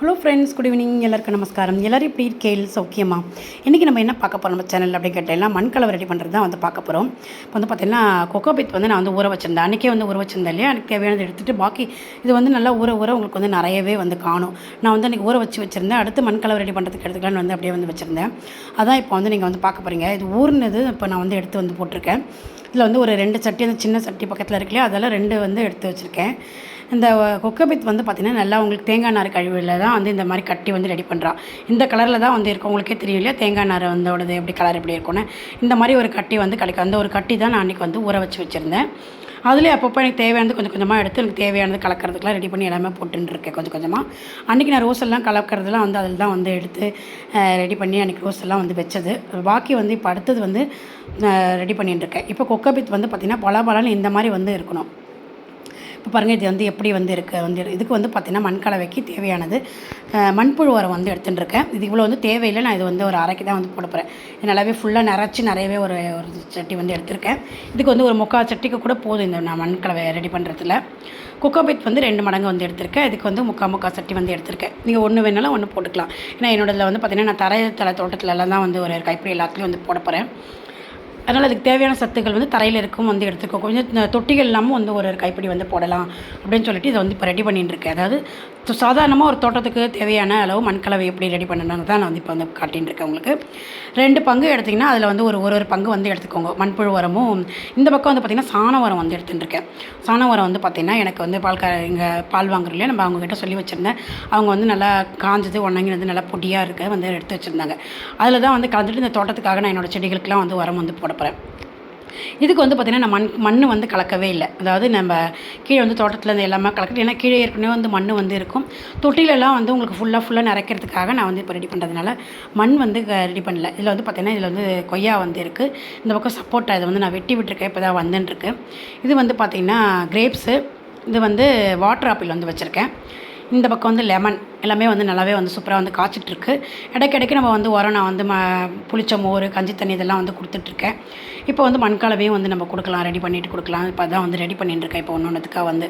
Hello friends good evening எல்லாருக்கும் நமஸ்காரம். எல்லோரும் இப்படி இருக்கேள் சௌக்கியமா? இன்றைக்கி நம்ம என்ன பார்க்க போகிறோம் நம்ம சேனல் அப்படின்னு கேட்டேன்னா மண் கலவை ரெடி பண்ணுறது தான் வந்து பார்க்க போகிறோம் இப்போ வந்து பார்த்தீங்கன்னா கொக்கோ பித் வந்து நான் வந்து ஊற வச்சிருந்தேன். அன்றைக்கே வந்து ஊற வச்சிருந்தேன் இல்லையா? எனக்கு தேவையானது எடுத்துகிட்டு பாக்கி இது வந்து நல்லா ஊற ஊற உங்களுக்கு வந்து நிறையவே வந்து காணும். நான் வந்து அன்றைக்கி ஊற வச்சு வச்சுருந்தேன். அடுத்து மண் கலவை ரெடி பண்ணுறதுக்கு எடுத்துக்கலாம்னு வந்து அப்படியே வந்து வச்சுருந்தேன். அதான் இப்போ வந்து நீங்கள் வந்து பார்க்க போகிறீங்க இது ஊர்னது இப்போ நான் வந்து எடுத்து வந்து போட்டிருக்கேன். இதில் வந்து ஒரு ரெண்டு சட்டி அந்த சின்ன சட்டி பக்கத்தில் இருக்கு இல்லையா? அதெல்லாம் ரெண்டு வந்து எடுத்து வச்சுருக்கேன். இந்த கொக்கபித் வந்து பார்த்திங்கன்னா நல்லா உங்களுக்கு தேங்காய் நார் கழிவில் தான் வந்து இந்த மாதிரி கட்டி வந்து ரெடி பண்ணுறான் இந்த கலரில் தான் வந்து இருக்கும் உங்களுக்கே தெரியும் இல்லையா? தேங்காய் நார் வந்தோடது எப்படி கலர் எப்படி இருக்கும்னு. இந்த மாதிரி ஒரு கட்டி வந்து கிடைக்கும் அந்த ஒரு கட்டி தான் நான் அன்றைக்கி வந்து ஊற வச்சு வச்சுருந்தேன். அதுலேயே அப்பப்போ எனக்கு தேவையானது கொஞ்சம் கொஞ்சமாக எடுத்து எனக்கு தேவையானது கலக்கிறதுக்கெலாம் ரெடி பண்ணி எல்லாமே போட்டுருக்கேன் கொஞ்சம் கொஞ்சமாக அன்றைக்கி நான் ரோஸ் எல்லாம் கலக்கிறதுலாம் வந்து அதில் தான் வந்து எடுத்து ரெடி பண்ணி அன்றைக்கி ரோஸ் எல்லாம் வந்து வச்சது. பாக்கி வந்து இப்போ அடுத்தது வந்து ரெடி பண்ணிட்டுருக்கேன் இப்போ கொக்கபித் வந்து பார்த்திங்கன்னா பலாபலான்னு இந்த மாதிரி வந்து இருக்கணும். இப்போ பாருங்கள் இது வந்து எப்படி வந்து இருக்குது வந்து இதுக்கு வந்து பார்த்திங்கன்னா மண் கலவைக்கு தேவையானது மண்புழு உரம் வந்து எடுத்துகிட்டு இருக்கேன். இது இவ்வளோ வந்து தேவையில்லை. நான் இது வந்து ஒரு அரைக்கு தான் வந்து போட போகிறேன் இது நல்லாவே ஃபுல்லாக நிறச்சி நிறையவே ஒரு ஒரு சட்டி வந்து எடுத்திருக்கேன். இதுக்கு வந்து ஒரு முக்கால் சட்டிக்கு கூட போதும் இந்த நான் மண் கலவை ரெடி பண்ணுறதுல குக்கோபித் வந்து ரெண்டு மடங்கு வந்து எடுத்திருக்கேன். இதுக்கு வந்து முக்கால் முக்கால் சட்டி வந்து எடுத்திருக்கேன். நீங்கள் ஒன்று வேணாலும் ஒன்று போட்டுக்கலாம். ஏன்னா என்னோடதில் வந்து பார்த்திங்கன்னா நான் தரை தலை தோட்டத்துலலாம் தான் வந்து ஒரு கைப்பிடி எல்லாத்துலேயும் வந்து போட போகிறேன் அதனால் அதுக்கு தேவையான சத்துக்கள் வந்து தரையில் இருக்கும் வந்து எடுத்துக்கோ. கொஞ்சம் இந்த தொட்டிகள் இல்லாமல் வந்து ஒரு கைப்பிடி வந்து போடலாம் அப்படின்னு சொல்லிட்டு இதை வந்து இப்போ ரெடி பண்ணிட்டுருக்கேன் அதாவது சாதாரணமாக ஒரு தோட்டத்துக்கு தேவையான அளவு மண்கலவை எப்படி ரெடி பண்ணணுங்க தான் நான் வந்து இப்போ வந்து காட்டின்னு இருக்கேன் உங்களுக்கு. ரெண்டு பங்கு எடுத்திங்கன்னா அதில் வந்து ஒரு ஒரு ஒரு பங்கு வந்து எடுத்துக்கோங்க. மண்புழு உரமும் இந்த பக்கம் வந்து பார்த்திங்கன்னா சாண உரம் வந்து எடுத்துட்டுருக்கேன் சாண உரம் வந்து பார்த்திங்கன்னா எனக்கு வந்து பால் க இங்கே பால் வாங்குறோம் நம்ம அவங்கக்கிட்ட சொல்லி வச்சுருந்தேன். அவங்க வந்து நல்லா காஞ்சது உணங்கினது நல்லா பொடியாக இருக்க வந்து எடுத்து வச்சுருந்தாங்க. அதில் தான் வந்து கலந்துட்டு இந்த தோட்டத்துக்காக நான் என்னோடய செடிகளுக்கெலாம் வந்து உரம் வந்து போட போகிறேன் இதுக்கு வந்து பார்த்திங்கன்னா நான் மண் மண் வந்து கலக்கவே இல்லை. அதாவது நம்ம கீழே வந்து தோட்டத்தில் இருந்து எல்லாமே கலக்கட்டு ஏன்னா கீழே ஏற்கனவே வந்து மண் வந்து இருக்கும். தொட்டிலெல்லாம் வந்து உங்களுக்கு ஃபுல்லாக ஃபுல்லாக நிறைக்கிறதுக்காக நான் வந்து இப்போ ரெடி பண்ணுறதுனால மண் வந்து ரெடி பண்ணல. இதில் வந்து பார்த்திங்கன்னா இதில் வந்து கொய்யா வந்து இருக்குது இந்த பக்கம் சப்போட்டா இதை வந்து நான் வெட்டி விட்டுருக்கேன். இப்போ தான் வந்துட்டுருக்கு இது வந்து பார்த்திங்கன்னா கிரேப்ஸு இது வந்து வாட்டர் ஆப்பிள் வந்து வச்சுருக்கேன். இந்த பக்கம் வந்து லெமன் எல்லாமே வந்து நல்லாவே வந்து சூப்பராக வந்து காய்ச்சிட்ருக்கு. இடைக்கிடைக்கு நம்ம வந்து உரம் நான் வந்து ம புளிச்ச மோர் கஞ்சி தண்ணி இதெல்லாம் வந்து கொடுத்துட்ருக்கேன். இப்போ வந்து மண்கலவையும் வந்து நம்ம கொடுக்கலாம் ரெடி பண்ணிட்டு கொடுக்கலாம். இப்போ தான் வந்து ரெடி பண்ணிட்டுருக்கேன் இப்போ ஒன்று ஒன்றுத்துக்காக வந்து.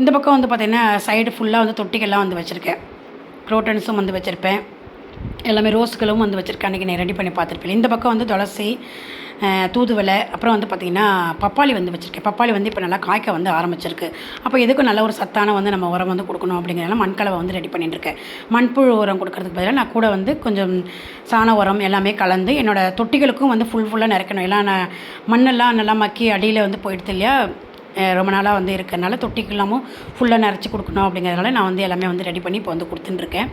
இந்த பக்கம் வந்து பார்த்திங்கன்னா சைடு ஃபுல்லாக வந்து தொட்டிகள்லாம் வந்து வச்சுருக்கேன். க்ரோட்டன்ஸும் வந்து வச்சுருப்பேன். எல்லாமே ரோஸ்களும் வந்து வச்சுருக்கேன். அன்றைக்கி நான் ரெடி பண்ணி பார்த்துருப்பேன். இந்த பக்கம் வந்து துளசி தூதுவலை தூதுவளை அப்புறம் வந்து பார்த்திங்கன்னா பப்பாளி வந்து வச்சுருக்கேன். பப்பாளி வந்து இப்போ நல்லா காய்க்க வந்து ஆரம்பிச்சிருக்கு. அப்போ எதுக்கும் நல்ல ஒரு சத்தான வந்து நம்ம உரம் வந்து கொடுக்கணும் அப்படிங்கிறனால மண்கலவை வந்து ரெடி பண்ணிட்டுருக்கேன் மண்புழு உரம் கொடுக்கறதுக்கு பதிலாக நான் கூட வந்து கொஞ்சம் சாண உரம் எல்லாமே கலந்து என்னோடய தொட்டிகளுக்கும் வந்து ஃபுல் ஃபுல்லாக நிறக்கணும். எல்லாம் நான் மண்ணெல்லாம் நல்லா மக்கி அடியில் வந்து போயிடுது இல்லையா? ரொம்ப நாளாக வந்து இருக்கிறனால தொட்டிக்கெல்லாமும் ஃபுல்லாக நிறச்சி கொடுக்கணும் அப்படிங்கிறதுனால நான் வந்து எல்லாமே வந்து ரெடி பண்ணி இப்போ வந்து கொடுத்துட்டுருக்கேன்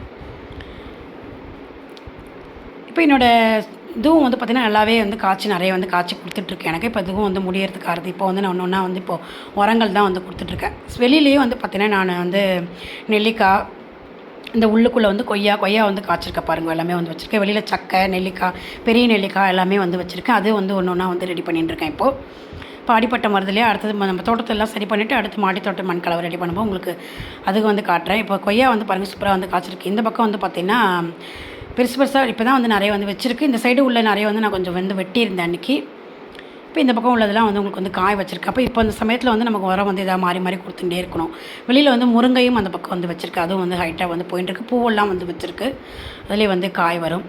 இப்போ என்னோடய இதுவும் வந்து பார்த்திங்கன்னா நல்லாவே வந்து காய்ச்சி நிறைய வந்து காய்ச்சி கொடுத்துட்ருக்கேன். எனக்கு இப்போ இதுவும் வந்து முடியறதுக்கு ஆறுது இப்போ வந்து நான் ஒன்று ஒன்றா வந்து இப்போ உரங்கள் தான் வந்து கொடுத்துட்ருக்கேன். வெளியிலேயே வந்து பார்த்திங்கன்னா நான் வந்து நெல்லிக்காய் இந்த உள்ளுக்குள்ளே வந்து கொய்யா கொய்யா வந்து காய்ச்சிருக்கேன் பாருங்கள் எல்லாமே வந்து வச்சுருக்கேன். வெளியில் சக்கை நெல்லிக்காய் பெரிய நெல்லிக்காய் எல்லாமே வந்து வச்சுருக்கேன். அது வந்து ஒன்று ஒன்றா வந்து ரெடி பண்ணிட்டுருக்கேன் இப்போது இப்போ அடிப்பட்ட மருதுலேயே அடுத்தது ம- நம்ம தோட்டத்தெல்லாம் சரி பண்ணிவிட்டு அடுத்து மாடி தோட்டம் மண் கலவை ரெடி பண்ணும்போது உங்களுக்கு அதுக்கு வந்து காட்டுறேன். இப்போ கொய்யா வந்து பாருங்கள் சூப்பராக வந்து காய்ச்சிருக்கு. இந்த பக்கம் வந்து பார்த்திங்கன்னா பெருசு பெருசாக இப்போ தான் வந்து நிறைய வந்து வச்சுருக்கு. இந்த சைடு உள்ள நிறைய வந்து நான் கொஞ்சம் வந்து வெட்டியிருந்தேன் அன்றைக்கி இப்போ இந்த பக்கம் உள்ளதெல்லாம் வந்து உங்களுக்கு வந்து காய வச்சிருக்கு. அப்போ இப்போ அந்த சமயத்தில் வந்து நமக்கு உரம் வந்து இதாக மாறி மாறி கொடுத்துட்டே இருக்கணும். வெளியில் வந்து முருங்கையும் அந்த பக்கம் வந்து வச்சிருக்கு. அதுவும் வந்து ஹைட்டாக வந்து போயிட்டு பூவெல்லாம் வந்து வச்சுருக்கு. அதுலேயே வந்து காய் வரும்.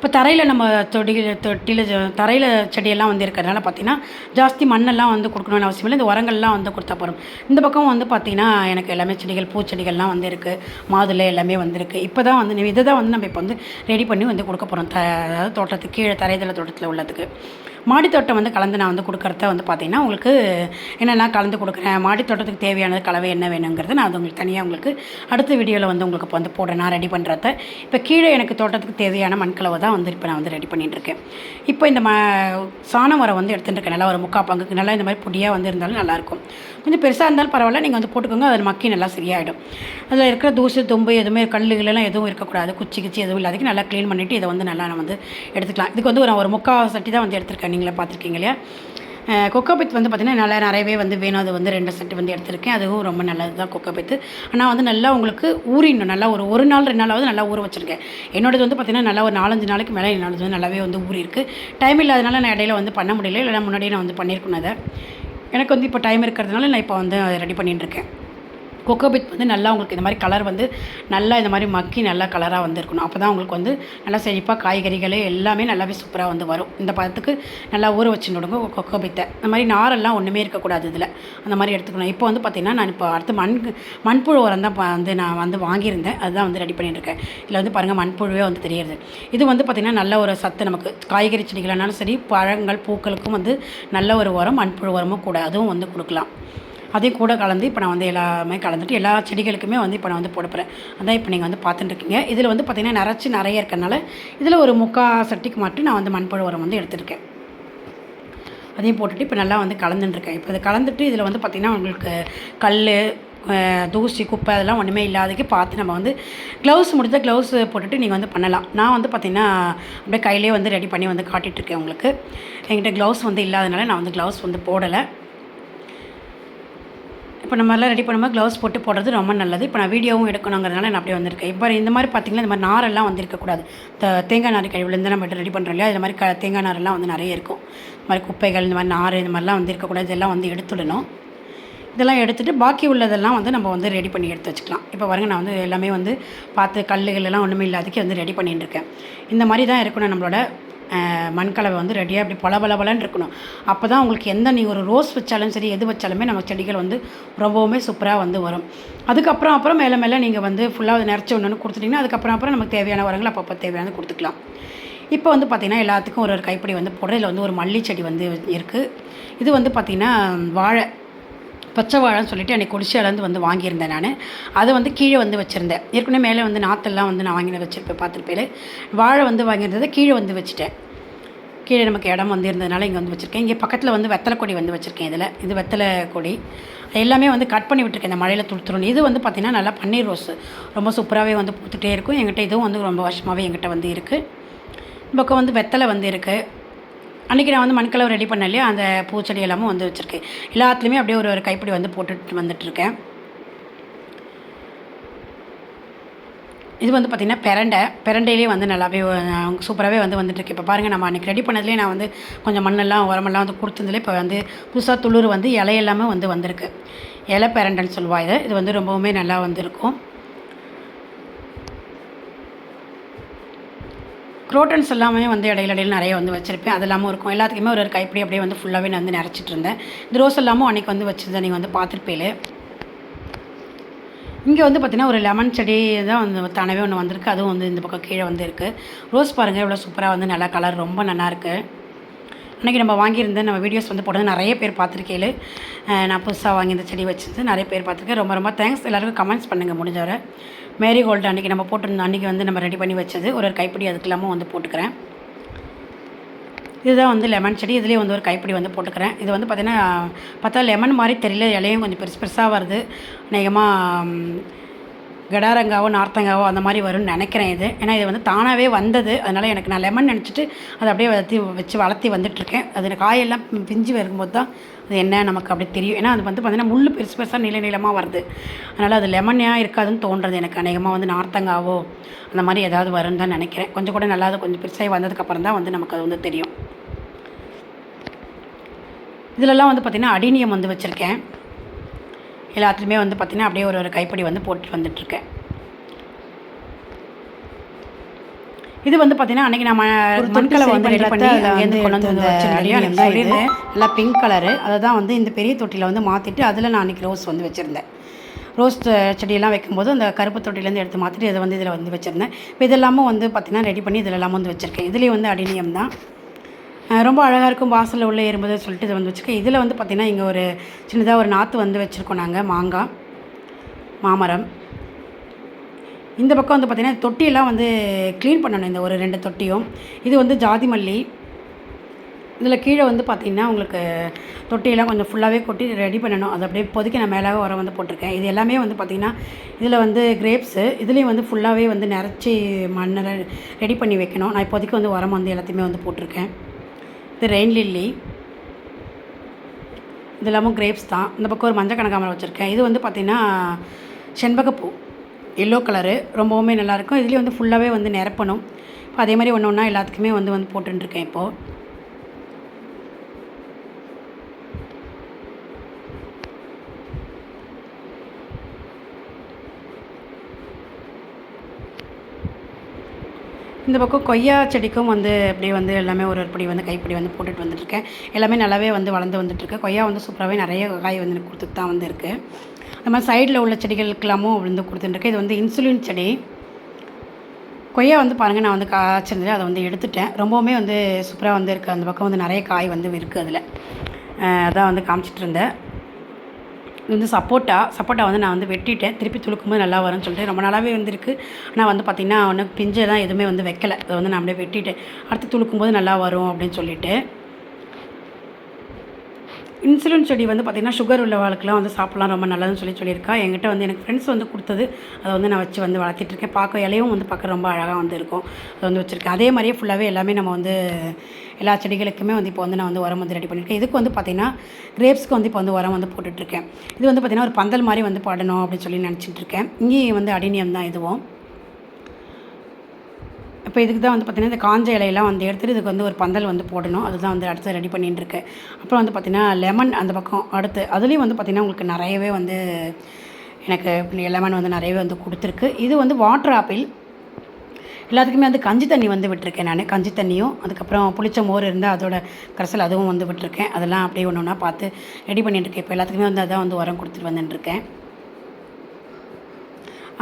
இப்போ தரையில் நம்ம தொடி தொட்டியில் தரையில் செடியெல்லாம் வந்து இருக்கிறதுனால பார்த்தீங்கன்னா ஜாஸ்தி மண்ணெல்லாம் வந்து கொடுக்கணும்னு அவசியம் இல்லை. இந்த உரங்கள்லாம் வந்து கொடுத்தா போகிறோம் இந்த பக்கம் வந்து பார்த்திங்கன்னா எனக்கு எல்லாமே செடிகள் பூச்செடிகள்லாம் வந்து இருக்குது மாதுளை எல்லாமே வந்துருக்கு இப்போ தான் வந்து இதை தான் வந்து நம்ம இப்போ வந்து ரெடி பண்ணி வந்து கொடுக்க போகிறோம் த அதாவது தோட்டத்துக்கு கீழே தரைதள தோட்டத்தில் உள்ளதுக்கு. மாடித்தோட்டம் வந்து கலந்து நான் வந்து கொடுக்குறத வந்து பார்த்திங்கன்னா உங்களுக்கு என்னெல்லாம் கலந்து கொடுக்குறேன் மாடித்தோட்டத்துக்கு தேவையானது கலவை என்ன வேணுங்கிறது நான் அது உங்களுக்கு தனியாக உங்களுக்கு அடுத்த வீடியோவில் வந்து உங்களுக்கு இப்போ வந்து போடுறேன். நான் ரெடி பண்ணுறத இப்போ கீழே எனக்கு தோட்டத்துக்கு தேவையான மண்கலவை தான் வந்து இப்போ நான் வந்து ரெடி பண்ணிட்டு இருக்கேன் இப்போ இந்த ம சாண வரம் வந்து எடுத்துகிட்டு இருக்கேன் நல்லா ஒரு முக்கா பங்குக்கு நல்லா இந்த மாதிரி பொடியாக வந்து இருந்தாலும் நல்லாயிருக்கும் கொஞ்சம் பெருசாக இருந்தாலும் பரவாயில்ல. நீங்கள் வந்து போட்டுக்கோங்க. அதில் மக்கி நல்லா சரியாயிடும். அதில் இருக்கிற தூசு தும்பு எதுவுமே கல்லுகளெல்லாம் எதுவும் இருக்கக்கூடாது. குச்சி கிச்சி எதுவும் இல்லாதக்கு நல்லா க்ளீன் பண்ணிவிட்டு இதை வந்து நல்லா நான் வந்து எடுத்துக்கலாம். இதுக்கு வந்து ஒரு ஒரு முக்கா சட்டி தான் வந்து எடுத்திருக்கேன். நீங்களே பார்த்துருக்கீங்க இல்லையா? கொக்கோபித் வந்து பார்த்திங்கன்னா நல்லா நிறையவே வந்து வேணும். அது வந்து ரெண்டு செட்டு வந்து எடுத்திருக்கேன். அதுவும் ரொம்ப நல்லது தான் கொக்கோபித்து ஆனால் வந்து நல்லா உங்களுக்கு ஊறிடணும். நல்லா ஒரு ஒரு நாள் ரெண்டு நாளாவது நல்லா ஊற வச்சுருக்கேன். என்னோடது வந்து பார்த்திங்கன்னா நல்லா ஒரு நாலஞ்சு நாளைக்கு மேலே என்னோடது வந்து நல்லாவே வந்து ஊறி இருக்குது டைம் இல்லாதனால நான் இடையில வந்து பண்ண முடியல. இல்லைனா முன்னாடியே நான் வந்து பண்ணியிருக்கணும் அதை. எனக்கு வந்து இப்போ டைம் இருக்கிறதுனால நான் இப்போ வந்து ரெடி பண்ணிட்டுருக்கேன் கொக்கோபித் வந்து நல்லா உங்களுக்கு இந்த மாதிரி கலர் வந்து நல்லா இந்த மாதிரி மக்கி நல்லா கலராக வந்துருக்கணும். அப்போ தான் உங்களுக்கு வந்து நல்லா செழிப்பாக காய்கறிகள் எல்லாமே நல்லாவே சூப்பராக வந்து வரும். இந்த பதத்துக்கு நல்லா ஊற வச்சு நடுங்க கொக்கோபித்தை இந்த மாதிரி நாரெல்லாம் ஒன்றுமே இருக்கக்கூடாது இதில். அந்த மாதிரி எடுத்துக்கணும். இப்போ வந்து பார்த்திங்கன்னா நான் இப்போ அடுத்து மண் மண்புழு உரம் தான் வந்து நான் வந்து வாங்கியிருந்தேன். அதுதான் வந்து ரெடி பண்ணிட்டுருக்கேன் இதில் வந்து பாருங்கள் மண்புழுவே வந்து தெரியுது. இது வந்து பார்த்திங்கன்னா நல்ல ஒரு சத்து நமக்கு. காய்கறி செடிகளானாலும் சரி பழங்கள் பூக்களுக்கும் வந்து நல்ல ஒரு உரம் மண்புழு உரமும் கூட அதுவும் வந்து கொடுக்கலாம். அதையும் கூட கலந்து இப்போ நான் வந்து எல்லாமே கலந்துட்டு எல்லா செடிகளுக்குமே வந்து இப்போ நான் வந்து போடப்போகிறேன் அதான் இப்போ நீங்கள் வந்து பார்த்துட்டுருக்கீங்க. இதில் வந்து பார்த்திங்கன்னா நிறச்சி நிறைய இருக்கிறனால இதில் ஒரு முக்கால் சட்டிக்கு மட்டும் நான் வந்து மண்புழு உரம் வந்து எடுத்துருக்கேன். அதையும் போட்டுட்டு இப்போ நல்லா வந்து கலந்துட்டுருக்கேன். இப்போ இதை கலந்துட்டு இதில் வந்து பார்த்திங்கன்னா உங்களுக்கு கல் தூசி குப்பை அதெல்லாம் ஒன்றுமே இல்லாததுக்கு பார்த்து நம்ம வந்து க்ளவுஸ் முடித்த க்ளவுஸ் போட்டுட்டு நீங்கள் வந்து பண்ணலாம். நான் வந்து பார்த்திங்கன்னா அப்படியே கையிலே வந்து ரெடி பண்ணி வந்து காட்டிகிட்ருக்கேன் உங்களுக்கு. என்கிட்ட க்ளவுஸ் வந்து இல்லாதனால நான் வந்து க்ளவுஸ் வந்து போடலை. இப்போ நம்ம எல்லாம் ரெடி பண்ணும்போது க்ளவுஸ் போட்டு போடுறது ரொம்ப நல்லது. இப்போ நான் வீடியோவும் எடுக்கணுங்கிறதுனால நான் அப்படியே வந்திருக்கேன். இப்போ இந்த மாதிரி பார்த்திங்கன்னா இந்த மாதிரி நாரெல்லாம் வந்து இருக்கக்கூடாது த தேங்காய் நார் கழிவுலேருந்து நம்ம ரெடி பண்ணுறோம் இல்லையா? இந்த மாதிரி க தேங்காய் நாரெல்லாம் வந்து நிறைய இருக்கும். இந்த மாதிரி குப்பைகள் இந்த மாதிரி நார் இந்த மாதிரிலாம் வந்து இருக்கக்கூடாது இதெல்லாம் வந்து எடுத்துடணும். இதெல்லாம் எடுத்துகிட்டு பாக்கி உள்ளதெல்லாம் வந்து நம்ம வந்து ரெடி பண்ணி எடுத்து வச்சுக்கலாம். இப்போ பாருங்க நான் வந்து எல்லாமே வந்து பார்த்து கல்லுகள் எல்லாம் ஒன்றுமே இல்லாததுக்கு வந்து ரெடி பண்ணிட்டுருக்கேன் இந்த மாதிரி தான் இருக்கணும் நம்மளோட மண்கலவை வந்து ரெடியாக அப்படி பல பலபலன்னு இருக்கணும். அப்போ தான் உங்களுக்கு எந்த நீங்கள் ஒரு ரோஸ் வச்சாலும் சரி எது வச்சாலுமே நம்ம செடிகள் வந்து ரொம்பவுமே சூப்பராக வந்து வரும். அதுக்கப்புறம் அப்புறம் மேலே மேலே நீங்கள் வந்து ஃபுல்லாக நிறச்சி ஒன்று கொடுத்துட்டிங்கன்னா அதுக்கப்புறம் அப்புறம் நமக்கு தேவையான உரங்கள் அப்பப்போ தேவையானது கொடுத்துக்கலாம். இப்போ வந்து பார்த்திங்கன்னா எல்லாத்துக்கும் ஒரு ஒரு கைப்பிடி வந்து போடுற இதில் வந்து ஒரு மல்லி செடி வந்து இருக்குது இது வந்து பார்த்திங்கன்னா வாழை. பச்சை வாழைன்னு சொல்லிட்டு அன்றைக்கி குடிசையிலேருந்து வந்து வாங்கியிருந்தேன் நான். அதை வந்து கீழே வந்து வச்சுருந்தேன். ஏற்கனவே மேலே வந்து நாற்றெல்லாம் வந்து நான் வாங்கின வச்சுருப்பேன் பார்த்துருப்பேன் வாழை வந்து வாங்கியிருந்ததை கீழே வந்து வச்சுட்டேன். கீழே நமக்கு இடம் வந்து இருந்ததுனால இங்கே வந்து வச்சுருக்கேன். இங்கே பக்கத்தில் வந்து வெத்தலை கொடி வந்து வச்சுருக்கேன் இதில். இது வெத்தலை கொடி. எல்லாமே வந்து கட் பண்ணி விட்டுருக்கேன் இந்த மழையில் துளுத்துறணும் இது வந்து பார்த்திங்கன்னா நல்லா பன்னீர் ரோஸ் ரொம்ப சூப்பராகவே வந்து பூத்துட்டே இருக்கும். எங்கிட்ட இதுவும் வந்து ரொம்ப வருஷமாகவே எங்கிட்ட வந்து இருக்குது இந்த பக்கம் வந்து வெத்தலை வந்து இருக்குது அன்றைக்கி நான் வந்து மண்கலவை ரெடி பண்ண இல்லையா? அந்த பூச்செடி எல்லாமும் வந்து வச்சுருக்கேன் எல்லாத்துலேயுமே அப்படியே ஒரு ஒரு கைப்பிடி வந்து போட்டுட்டு வந்துட்டுருக்கேன். இது வந்து பார்த்திங்கன்னா பெரண்டை. பெரண்டையிலே வந்து நல்லாவே சூப்பராகவே வந்து வந்துட்டுருக்கு. இப்போ பாருங்கள் நம்ம அன்றைக்கி ரெடி பண்ணதுலேயே நான் வந்து கொஞ்சம் மண்ணெல்லாம் உரமெல்லாம் வந்து கொடுத்ததுலேயே இப்போ வந்து புதுசாக துளிர் வந்து இலையெல்லாமே வந்து வந்திருக்கு. இலை பெரண்டைன்னு சொல்லுவா இது. இது வந்து ரொம்பவுமே நல்லா வந்திருக்கும். குரோட்டன்ஸ் எல்லாமே வந்து இடையில இடையில நிறைய வந்து வச்சுருப்பேன். அது இல்லாமல் இருக்கும். எல்லாத்துக்குமே ஒரு ஒரு கைப்பிடி அப்படியே வந்து ஃபுல்லாகவே நான் வந்து நிறச்சிட்டு இருந்தேன். இந்த ரோஸ் எல்லாமும் அன்றைக்கி வந்து வச்சுருந்தேன். நீங்கள் வந்து பார்த்துருப்பேலே இங்கே வந்து பார்த்திங்கன்னா ஒரு லெமன் செடி தான் வந்து தானவே ஒன்று வந்திருக்கு. அதுவும் வந்து இந்த பக்கம் கீழே வந்து இருக்குது ரோஸ் பாருங்கள் இவ்வளோ சூப்பராக வந்து நல்லா கலர் ரொம்ப நல்லாயிருக்கு அன்றைக்கி நம்ம வாங்கியிருந்தேன் நம்ம வீடியோஸ் வந்து போட்டது நிறைய பேர் பார்த்துருக்கேன் நான் புதுசாக வாங்கியிருந்த செடி வச்சுருந்து நிறைய பேர் பார்த்துருக்கேன். ரொம்ப ரொம்ப தேங்க்ஸ் எல்லாருக்கும் கமெண்ட்ஸ் பண்ணுங்கள் முடிஞ்சவரை. மேரிகோல்டு அன்றைக்கி நம்ம போட்டிருந்தோம் அன்றைக்கி வந்து நம்ம ரெடி பண்ணி வச்சது. ஒரு ஒரு கைப்பிடி அதுக்கெல்லாமும் வந்து போட்டுக்கிறேன். இதுதான் வந்து லெமன் செடி. இதுலேயே வந்து ஒரு கைப்பிடி வந்து போட்டுக்கிறேன். இது வந்து பார்த்திங்கன்னா பார்த்தா லெமன் மாதிரி தெரியல. இலையும் கொஞ்சம் பெருசு பெருசாக வருது. அநேகமாக கடாரங்காவோ நார்த்தங்காவோ அந்த மாதிரி வரும்னு நினைக்கிறேன் இது. ஏன்னா இது வந்து தானாகவே வந்தது. அதனால் எனக்கு நான் லெமன் நினச்சிட்டு அதை அப்படியே வளர்த்தி வச்சு வளர்த்தி வந்துட்டுருக்கேன் அது காயெல்லாம் பிஞ்சு வரும்போது தான் அது என்ன நமக்கு அப்படி தெரியும். ஏன்னா அது வந்து பார்த்திங்கன்னா முள் பெருசு பெருசாக நீள நீளமாக வருது. அதனால் அது லெமனாக இருக்காதுன்னு தோன்றது எனக்கு. அநேகமாக வந்து நார்த்தங்காவோ அந்த மாதிரி ஏதாவது வரும்னு தான் நினைக்கிறேன். கொஞ்சம் கூட நல்லா கொஞ்சம் பெருசாக வந்ததுக்கப்புறம் தான் வந்து நமக்கு அது வந்து தெரியும். இதிலெல்லாம் வந்து பார்த்திங்கன்னா அடினியம் வந்து வச்சுருக்கேன். எல்லாத்துலேயுமே வந்து பார்த்திங்கன்னா அப்படியே ஒரு ஒரு கைப்படி வந்து போட்டு வந்துட்டுருக்கேன். இது வந்து பார்த்தீங்கன்னா அன்றைக்கி நம்ம மண்கலை வந்து ரெடி பண்ணி அங்கேருந்து கொண்டு வந்து வச்சுருந்தேன். நல்லா பிங்க் கலரு அதை தான் வந்து இந்த பெரிய தொட்டியில் வந்து மாற்றிட்டு அதில் நான் அன்றைக்கி ரோஸ் வந்து வச்சுருந்தேன். ரோஸ் செடியெல்லாம் வைக்கும்போது அந்த கருப்பு தொட்டிலேருந்து எடுத்து மாற்றிட்டு இதை வந்து இதில் வந்து வச்சுருந்தேன். இப்போ இதெல்லாமும் வந்து பார்த்திங்கன்னா ரெடி பண்ணி இதில் எல்லாமே வந்து வச்சுருக்கேன். இதுலேயும் வந்து அடினியம் தான். ரொம்ப அழகாக இருக்கும். வாசலில் உள்ள ஏறும்போது சொல்லிட்டு இதை வந்து வச்சுருக்கேன். இதில் வந்து பார்த்திங்கன்னா இங்கே ஒரு சின்னதாக ஒரு நாற்று வந்து வச்சுருக்கோம் நாங்கள் மாங்காய் மாமரம். இந்த பக்கம் வந்து பார்த்திங்கன்னா தொட்டியெல்லாம் வந்து க்ளீன் பண்ணணும். இந்த ஒரு ரெண்டு தொட்டியும். இது வந்து ஜாதி மல்லி. இதில் கீழே வந்து பார்த்திங்கன்னா உங்களுக்கு தொட்டியெல்லாம் கொஞ்சம் ஃபுல்லாகவே கொட்டி ரெடி பண்ணணும். அது அப்படியே இப்போதைக்கு நான் மேலாக உரம் வந்து போட்டிருக்கேன். இது எல்லாமே வந்து பார்த்திங்கன்னா இதில் வந்து கிரேப்ஸு இதுலேயும் வந்து ஃபுல்லாகவே வந்து நிறச்சி மண்ணை ரெடி பண்ணி வைக்கணும். நான் இப்போதைக்கு வந்து உரம் வந்து எல்லாத்தையுமே வந்து போட்டிருக்கேன். இது ரெயின் லில்லி இது எல்லாமும் கிரேப்ஸ் தான். இந்த பக்கம் ஒரு மஞ்சள் கனகாமரம் வச்சுருக்கேன். இது வந்து பார்த்திங்கன்னா செண்பகப்பூ. எல்லோ கலரு ரொம்பவுமே நல்லாயிருக்கும் இதுலேயும் வந்து ஃபுல்லாகவே வந்து நிரப்பணும். இப்போ அதே மாதிரி ஒன்று ஒன்றா எல்லாத்துக்குமே வந்து வந்து போட்டுருக்கேன் இப்போது இந்த பக்கம் கொய்யா செடிக்கும் வந்து அப்படியே வந்து எல்லாமே ஒரு ஒருபடி வந்து கைப்படி வந்து போட்டுட்டு வந்துட்டுருக்கேன். எல்லாமே நல்லாவே வந்து வளர்ந்து வந்துட்டுருக்கு. கொய்யா வந்து சூப்பராகவே நிறைய காய் வந்து கொடுத்துட்டு தான் வந்து இருக்குது அது மாதிரி சைடில் உள்ள செடிகளுக்கெல்லாமும் விழுந்து கொடுத்துட்டுருக்கேன் இது வந்து இன்சுலின் செடி. கொய்யா வந்து பாருங்கள் நான் வந்து காய்ச்சிருந்தேன் அதை வந்து எடுத்துட்டேன். ரொம்பவுமே வந்து சூப்பராக வந்து இருக்குது அந்த பக்கம் வந்து நிறைய காய் வந்து இருக்குது அதில். அதான் வந்து காமிச்சிட்டு இருந்தேன். இது வந்து சப்போட்டா. சப்போட்டா வந்து நான் வந்து வெட்டிட்டேன். திருப்பி துளுக்கும்போது நல்லா வரும்னு சொல்லிட்டு ரொம்ப நாளாகவே வந்துருக்கு ஆனால் வந்து பார்த்திங்கன்னா ஒன்று பிஞ்சை தான் எதுவுமே வந்து வைக்கலை. அதை வந்து நான் அப்படியே வெட்டிட்டேன். அடுத்து துளுக்கும்போது நல்லா வரும் அப்படின்னு சொல்லிட்டு. இன்சுலின் செடி வந்து பார்த்திங்கன்னா சுகர் உள்ள வாழ்க்கெலாம் வந்து சாப்பிட்லாம் ரொம்ப நல்லதுன்னு சொல்லி சொல்லியிருக்கா. என்கிட்ட வந்து எனக்கு ஃப்ரெண்ட்ஸ் வந்து கொடுத்தது. அதை வந்து நான் வச்சு வந்து வளர்த்திட்ருக்கேன் பார்க்க இலையும் வந்து பார்க்க ரொம்ப அழகாக வந்து இருக்கும். அதை வந்து வச்சுருக்கேன். அதே மாதிரியே ஃபுல்லாகவே எல்லாமே நம்ம வந்து எல்லா செடிகளுக்குமே வந்து இப்போ வந்து நான் வந்து உரம் வந்து ரெடி பண்ணியிருக்கேன். இதுக்கு வந்து பார்த்திங்கன்னா கிரேப்ஸ்க்கு வந்து இப்போ வந்து உரம் வந்து போட்டுட்ருக்கேன் இது வந்து பார்த்திங்கன்னா ஒரு பந்தல் மாதிரி வந்து பாடணும் அப்படின்னு சொல்லி நினச்சிட்டு இருக்கேன். இங்கேயும் வந்து அடிநியம் தான் இதுவும். இப்போ இதுக்கு தான் வந்து பார்த்திங்கன்னா இந்த காஞ்ச இலையெல்லாம் வந்து எடுத்துகிட்டு இதுக்கு வந்து ஒரு பந்தல் வந்து போடணும். அதுதான் வந்து அடுத்து ரெடி பண்ணிட்டு இருக்கேன் அப்புறம் வந்து பார்த்திங்கன்னா லெமன் அந்த பக்கம் அடுத்து. அதுலேயும் வந்து பார்த்திங்கன்னா உங்களுக்கு நிறையவே வந்து எனக்கு லெமன் வந்து நிறையவே வந்து கொடுத்துருக்கு. இது வந்து வாட்டர் ஆப்பிள் எல்லாத்துக்குமே வந்து கஞ்சி தண்ணி வந்து விட்டுருக்கேன் நான். கஞ்சி தண்ணியும் அதுக்கப்புறம் புளிச்ச மோர் இருந்தால் அதோட கரைசல் அதுவும் வந்து விட்டுருக்கேன். அதெல்லாம் அப்படியே ஒன்று ஒன்றா பார்த்து ரெடி பண்ணிட்டு இருக்கேன். இப்போ எல்லாத்துக்குமே வந்து அதான் வந்து உரம் கொடுத்துட்டு வந்துட்டுருக்கேன்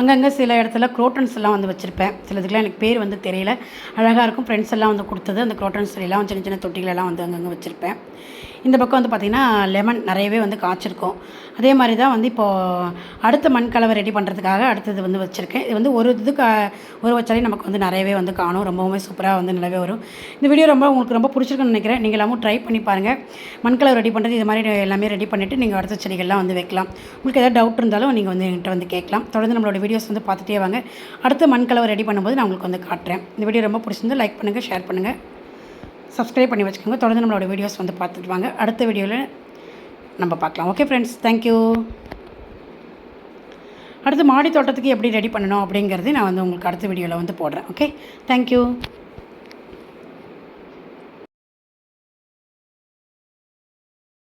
அங்கங்கே சில இடத்துல குரோட்டன்ஸ் எல்லாம் வந்து வச்சுருப்பேன். சிலதுக்கெலாம் எனக்கு பேர் வந்து தெரியல. அழகாக இருக்கும். ஃப்ரெண்ட்ஸ் எல்லாம் வந்து கொடுத்தது. அந்த குரோட்டன்ஸ் எல்லாம் சின்ன சின்ன தொட்டிகளெல்லாம் வந்து அங்கங்கே வச்சுருப்பேன். இந்த பக்கம் வந்து பார்த்திங்கன்னா லெமன் நிறையவே வந்து காய்ச்சிருக்கும். அதே மாதிரி தான் வந்து இப்போது அடுத்த மண் கலவை ரெடி பண்ணுறதுக்காக அடுத்தது வந்து வச்சுருக்கேன். இது வந்து ஒரு இது ஒரு வச்சாலே நமக்கு வந்து நிறையவே வந்து காணும். ரொம்பவுமே சூப்பராக வந்து நல்லாவே வரும். இந்த வீடியோ ரொம்ப உங்களுக்கு ரொம்ப பிடிச்சிருக்குன்னு நினைக்கிறேன். நீங்கள் எல்லாமும் ட்ரை பண்ணி பாருங்கள் மண் கலவை ரெடி பண்ணுறது இது மாதிரி எல்லாமே ரெடி பண்ணிவிட்டு நீங்கள் அடுத்த செடிகள்லாம் வந்து வைக்கலாம். உங்களுக்கு எதாவது டவுட் இருந்தாலும் நீங்கள் வந்து என்கிட்ட வந்து கேட்கலாம். தொடர்ந்து நம்மளோட வீடியோஸ் வந்து பார்த்துட்டே வாங்க. அடுத்த மண் கலவை ரெடி பண்ணும்போது நான் உங்களுக்கு வந்து காட்டுறேன். இந்த வீடியோ ரொம்ப பிடிச்சிருந்து லைக் பண்ணுங்கள் ஷேர் பண்ணுங்கள் சப்ஸ்கிரைப் பண்ணி வச்சுக்கோங்க. தொடர்ந்து நம்மளோட வீடியோஸ் வந்து பார்த்துட்டு வாங்க. அடுத்த வீடியோவில் நம்ம பார்க்கலாம். ஓகே ஃப்ரெண்ட்ஸ் தேங்க்யூ அடுத்து மாடி தோட்டத்துக்கு எப்படி ரெடி பண்ணணும் அப்படிங்கிறது நான் வந்து உங்களுக்கு அடுத்த வீடியோவில் வந்து போடுறேன். Okay thank you